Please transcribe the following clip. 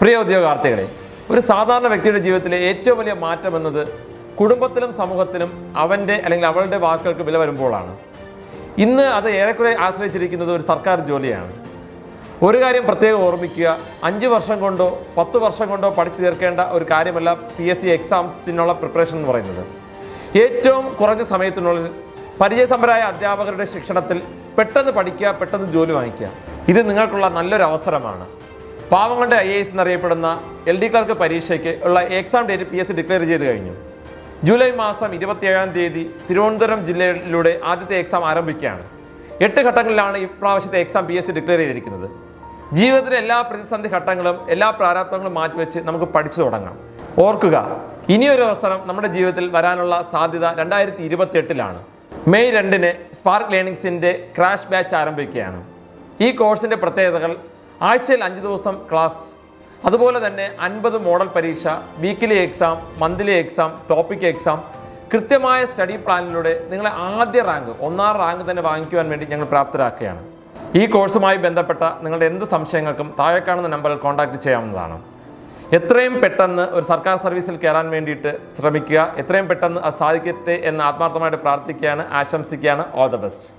പ്രിയ ഉദ്യോഗാർത്ഥികളെ ഒരു സാധാരണ വ്യക്തിയുടെ ജീവിതത്തിലെ ഏറ്റവും വലിയ മാറ്റം എന്നത് കുടുംബത്തിലും സമൂഹത്തിനും അവന്റെ അല്ലെങ്കിൽ അവളുടെ വാക്കുകൾക്ക് വില വരുമ്പോഴാണ്. ഇന്ന് അത് ഏറെക്കുറെ ആശ്രയിച്ചിരിക്കുന്നത് ഒരു സർക്കാർ ജോലിയാണ്. ഒരു കാര്യം പ്രത്യേകം ഓർമ്മിക്കുക അഞ്ച് വർഷം കൊണ്ടോ പത്ത് വർഷം കൊണ്ടോ പഠിച്ചു തീർക്കേണ്ട ഒരു കാര്യമല്ല പി എസ് സി എക്സാംസിനുള്ള പ്രിപ്പറേഷൻ എന്ന് പറയുന്നത്. ഏറ്റവും കുറഞ്ഞ സമയത്തിനുള്ളിൽ പരിചയസമ്പരായ അധ്യാപകരുടെ ശിക്ഷണത്തിൽ പെട്ടെന്ന് പഠിക്കുക പെട്ടെന്ന് ജോലി വാങ്ങിക്കുക ഇത് നിങ്ങൾക്കുള്ള നല്ലൊരു അവസരമാണ് പാവങ്ങളുടെ ഐ എസ് എന്നറിയപ്പെടുന്ന എൽ ഡി ക്ലർക്ക് പരീക്ഷയ്ക്ക് ഉള്ള exam date P S declare ചെയ്ത് കഴിഞ്ഞു. ജൂലൈ മാസം ഇരുപത്തിയേഴാം തീയതി തിരുവനന്തപുരം ജില്ലയിലൂടെ ആദ്യത്തെ എക്സാം ആരംഭിക്കുകയാണ്. എട്ട് ഘട്ടങ്ങളിലാണ് ഇപ്രാവശ്യത്തെ എക്സാം പി എസ് ഡിക്ലെയർ ചെയ്തിരിക്കുന്നത്. ജീവിതത്തിലെ എല്ലാ പ്രതിസന്ധി ഘട്ടങ്ങളും എല്ലാ പ്രാരാബ്ദങ്ങളും മാറ്റിവെച്ച് നമുക്ക് പഠിച്ചു തുടങ്ങാം. ഓർക്കുക ഇനിയൊരു അവസരം നമ്മുടെ ജീവിതത്തിൽ വരാനുള്ള സാധ്യത രണ്ടായിരത്തി ഇരുപത്തി എട്ടിലാണ് മെയ് രണ്ടിന് സ്പാർക്ക് ലേണിംഗ്സിന്റെ ക്രാഷ് ബാച്ച് ആരംഭിക്കുകയാണ്. ഈ കോഴ്സിന്റെ പ്രത്യേകതകൾ ആഴ്ചയിൽ അഞ്ച് ദിവസം ക്ലാസ്. അതുപോലെ തന്നെ അൻപത് മോഡൽ പരീക്ഷ weekly exam monthly exam topic exam. കൃത്യമായ സ്റ്റഡി പ്ലാനിലൂടെ നിങ്ങളെ ആദ്യ റാങ്ക് ഒന്നാം റാങ്ക് തന്നെ വാങ്ങിക്കുവാൻ വേണ്ടി ഞങ്ങൾ പ്രാപ്തരാക്കുകയാണ്. ഈ കോഴ്സുമായി ബന്ധപ്പെട്ട നിങ്ങളുടെ എന്ത് സംശയങ്ങൾക്കും താഴെ കാണുന്ന നമ്പറിൽ കോൺടാക്റ്റ് ചെയ്യാവുന്നതാണ്. എത്രയും പെട്ടെന്ന് ഒരു സർക്കാർ സർവീസിൽ കയറാൻ വേണ്ടിയിട്ട് ശ്രമിക്കുക. എത്രയും പെട്ടെന്ന് അത് സാധിക്കട്ടെ എന്ന് ആത്മാർത്ഥമായിട്ട് പ്രാർത്ഥിക്കുകയാണ് ആശംസിക്കുകയാണ്. All the best.